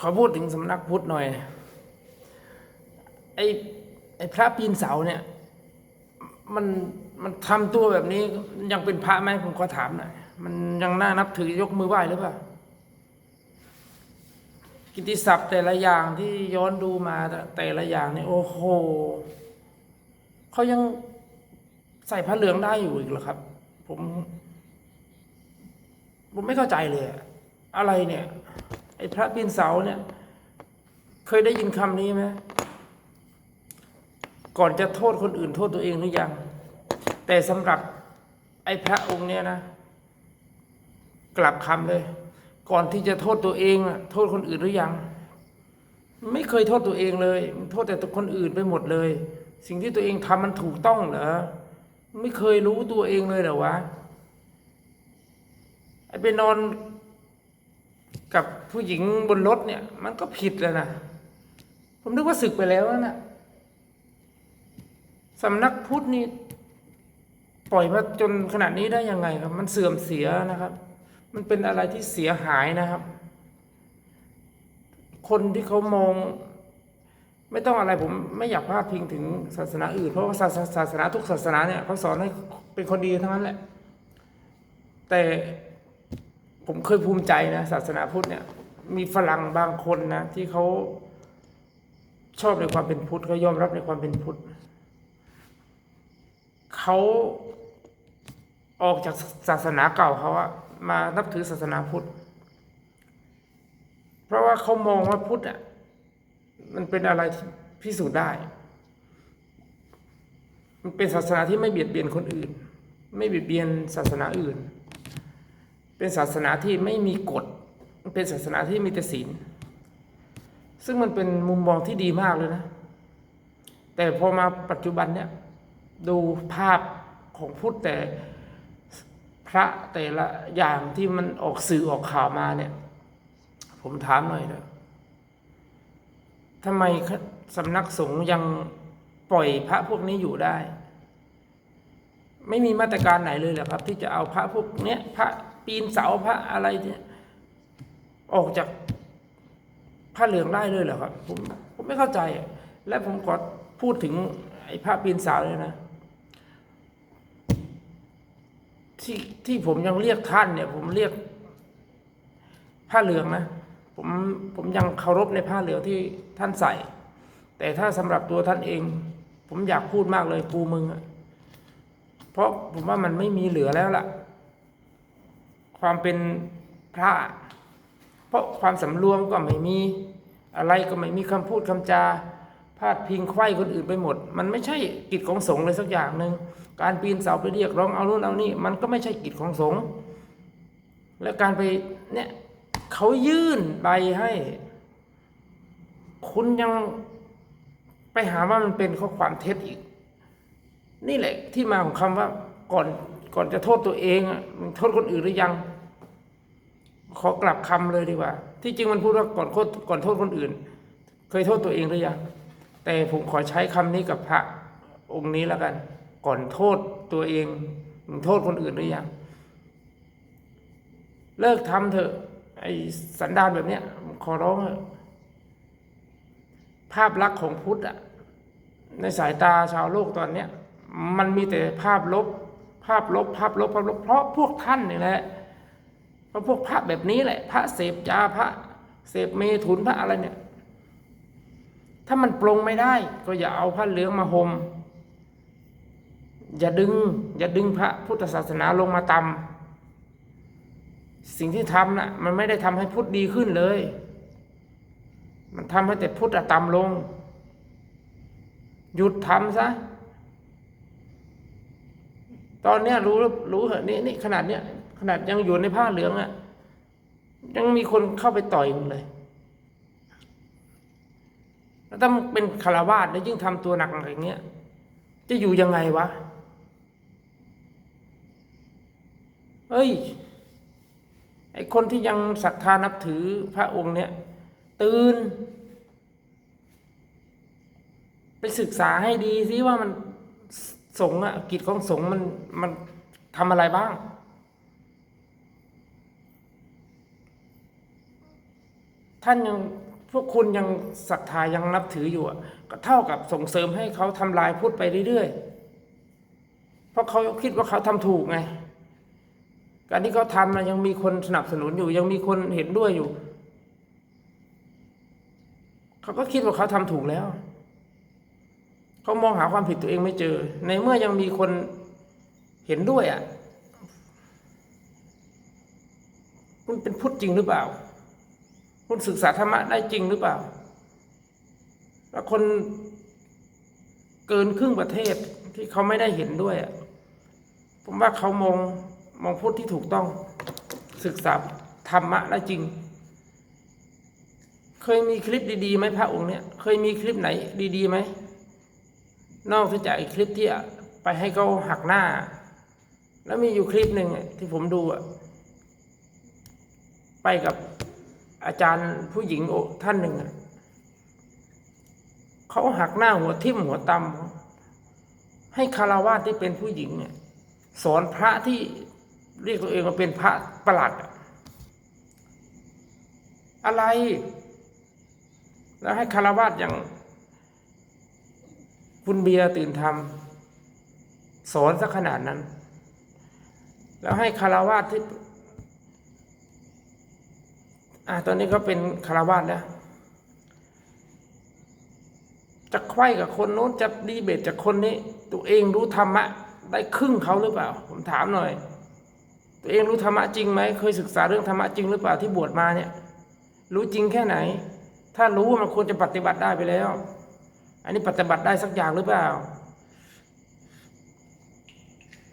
ขอพูดถึงสำนักพุทธหน่อย ไอ้ไอ้พระปีนเสาเนี่ย มันมันทำตัวแบบนี้ยังเป็นพระไหมผมขอถามหน่อยมันยังน่านับถือยกมือไหว้หรือเปล่ากิติศัพท์แต่ละอย่างที่ย้อนดูมาแต่ละอย่างเนี่ยโอ้โหเขายังใส่ผ้าเหลืองได้อยู่อีกเหรอครับ ผม ผมไม่เข้าใจเลย อะไรเนี่ย ไอ้พระปีนเสาเนี่ย เคยได้ยินคำนี้ไหมก่อนจะโทษคนอื่นโทษตัวเองหรือยัง แต่สำหรับไอ้พระองค์เนี่ยนะ กลับคำเลย ก่อนที่จะโทษตัวเองโทษคนอื่นหรือยัง ไม่เคยโทษตัวเองเลย โทษแต่ตัวคนอื่นไปหมดเลย สิ่งที่ตัวเองทำมันถูกต้องเหรอไม่เคยรู้ตัวเองเลยเหรอวะไอ้ไปนอน กับผู้หญิงบนรถเนี่ย มันก็ผิดแล้วนะผมนึกว่าศึกไปแล้วนะสำนักพุทธนี่ปล่อยมาจนขนาดนี้ได้ยังไงครับ มันเสื่อมเสียนะครับ มันเป็นอะไรที่เสียหายนะครับ คนที่เขามอง ไม่ต้องอะไรผมไม่อยากพาดพิงถึงศาสนาอื่น เพราะว่าศาสศาสนาทุกศาสนาเนี่ยเขาสอนให้เป็นคนดีทั้งนั้นแหละ แต่ ผมเคยภูมิใจนะศาสนาพุทธเนี่ย มีฝรั่งบางคนนะ ที่เขาชอบในความเป็นพุทธเขายอมรับในความเป็นพุทธเขาออกจากศาสนาเก่าเขาอะมานับถือศาสนาพุทธ เพราะว่าเขามองว่าพุทธอะมันเป็นอะไรที่พิสูจน์ได้ มันเป็นศาสนาที่ไม่เบียดเบียนคนอื่น ไม่เบียดเบียนศาสนาอื่น เป็นศาสนาที่ไม่มีกฎ เป็นศาสนาที่มีแต่ศีล ซึ่งมันเป็นมุมมองที่ดีมากเลยนะ แต่พอมาปัจจุบันเนี่ยดูภาพของพุทธแต่พระแต่ละอย่างที่มันออกสื่อออกข่าวมาเนี่ย ผมถามหน่อยเถอะทำไมสำนักสงฆ์ยังปล่อยพระพวกนี้อยู่ได้ ไม่มีมาตรการไหนเลยเหรอครับ ที่จะเอาพระพวกเนี้ยพระ ปีนเสาพระอะไรเนี่ยออกจากผ้าเหลืองได้เลยเหรอครับผมผมไม่เข้าใจ และผมขอพูดถึงไอ้พระปีนเสาเลยนะที่ที่ผมยังเรียกท่านเนี่ย ผมเรียกผ้าเหลืองนะผมผมยังเคารพในผ้าเหลืองที่ท่านใส่ แต่ถ้าสำหรับตัวท่านเอง ผมอยากพูดมากเลยกูมึงอะเพราะผมว่ามันไม่มีเหลือแล้วล่ะ ความเป็นพระ เพราะความสำรวมก็ไม่มีอะไรก็ไม่มีคำพูดคำจาพาดพิงไข้คนอื่นไปหมด มันไม่ใช่กิจของสงฆ์เลยสักอย่างหนึ่งการปีนเสาไปเรียกร้องเอานู่นเอานี่มันก็ไม่ใช่กิจของสงฆ์และการไปเนี่ยเขายื่นใบให้ คุณยังไปหาว่ามันเป็นข้อความเท็จอีก นี่แหละที่มาของคำว่าก่อนก่อนจะโทษตัวเองมึงโทษคนอื่นหรือยัง ขอกลับคำเลยดีกว่า ที่จริงมันพูดว่าก่อนโทษก่อนโทษคนอื่น เคยโทษตัวเองหรือยังแต่ผมขอใช้คำนี้กับพระองค์นี้แล้วกัน ก่อนโทษตัวเองโทษคนอื่นหรือยังเลิกทำเถอะไอ้สันดานแบบเนี้ยขอร้องเถอะภาพลักษณ์ของพุทธอะในสายตาชาวโลกตอนเนี้ยมันมีแต่ภาพลบ ภาพลบ ภาพลบภาพลบเพราะพวกท่านนี่แหละ เพราะพวกพระแบบนี้แหละ พระเสพยาพระเสพเมถุนพระอะไรเนี่ย ถ้ามันปรงไม่ได้ ก็อย่าเอาผ้าเหลืองมาหม่มอย่าดึง อย่าดึงพระพุทธศาสนาลงมาต่ำสิ่งที่ทำน่ะ มันไม่ได้ทำให้พุทธดีขึ้นเลย มันทำให้แต่พุทธต่ำลง หยุดทำซะตอนเนี้ยรู้รู้เหอะนี่นี่ขนาดเนี้ย ขนาดยังอยู่ในผ้าเหลืองอะ่ะ ยังมีคนเข้าไปต่อยมึงเลยแล้วถ้ามึงเป็นคารวาสแล้วยิ่งทำตัวหนักอย่างเงี้ย จะอยู่ยังไงวะเอ้ย ไอคนที่ยังศรัทธานับถือพระองค์เนี่ย ตื่น ไปศึกษาให้ดีสิว่ามันสงฆ์อะกิจของสงฆ์มันมันทำอะไรบ้าง ท่านยังพวกคุณยังศรัทธายังนับถืออยู่อะก็เท่ากับส่งเสริมให้เขาทำลายพุทธไปเรื่อยๆ เพราะเขาคิดว่าเขาทำถูกไง การที่เขาทำนะยังมีคนสนับสนุนอยู่ ยังมีคนเห็นด้วยอยู่ เขาก็คิดว่าเขาทำถูกแล้ว เขามองหาความผิดตัวเองไม่เจอ ในเมื่อยังมีคนเห็นด้วยอะคุณเป็นพุทธจริงหรือเปล่า คุณศึกษาธรรมะได้จริงหรือเปล่าแล้วคนเกินครึ่งประเทศที่เขาไม่ได้เห็นด้วยผมว่าเขามองมองพุทธที่ถูกต้อง ศึกษาธรรมะได้จริง เคยมีคลิปดีๆไหมพระองค์เนี่ยเคยมีคลิปไหนดีๆไหมนอกจากไอ้คลิปที่ไปให้เขาหักหน้า แล้วมีอยู่คลิปหนึ่งที่ผมดูอะไปกับ อาจารย์ผู้หญิงท่านหนึ่งอะเขาหักหน้าหัวทิ่มหัวตำให้คารวาสที่เป็นผู้หญิงเนี่ยสอนพระที่เรียกตัวเองว่าเป็นพระประหลัด อะไร แล้วให้คารวาสอย่าง คุณเบียร์ตื่นทำสอนสักขนาดนั้น แล้วให้คารวาสที่ อะตอนนี้ก็เป็นคารวาสแล้ว จะไขว้กับคนโน้นจะดีเบตจากคนนี้ ตัวเองรู้ธรรมะ ได้ครึ่งเขาหรือเปล่า ผมถามหน่อย ตัวเองรู้ธรรมะจริงไหมเคยศึกษาเรื่องธรรมะจริงหรือเปล่าที่บวชมาเนี่ย รู้จริงแค่ไหน ถ้ารู้มันควรจะปฏิบัติได้ไปแล้ว อันนี้ปฏิบัติได้สักอย่างหรือเปล่า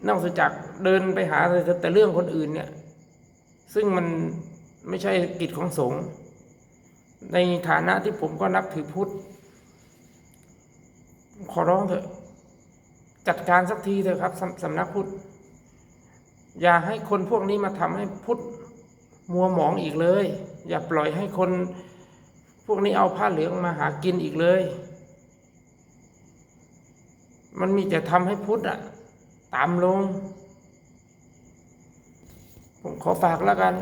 นอกจากเดินไปหาแต่เรื่องคนอื่นเนี่ย ซึ่งมัน ไม่ใช่กิจของสงฆ์ในฐานะที่ผมก็นับถือพุทธ ขอร้องเถอะ จัดการสักทีเถอะครับสสำนักพุทธ อย่าให้คนพวกนี้มาทำให้พุทธมัวหมองอีกเลย อย่าปล่อยให้คนพวกนี้เอาผ้าเหลืองมาหากินอีกเลย มันมีแต่ทำให้พุทธอะตามลง ผมขอฝากแล้วกัน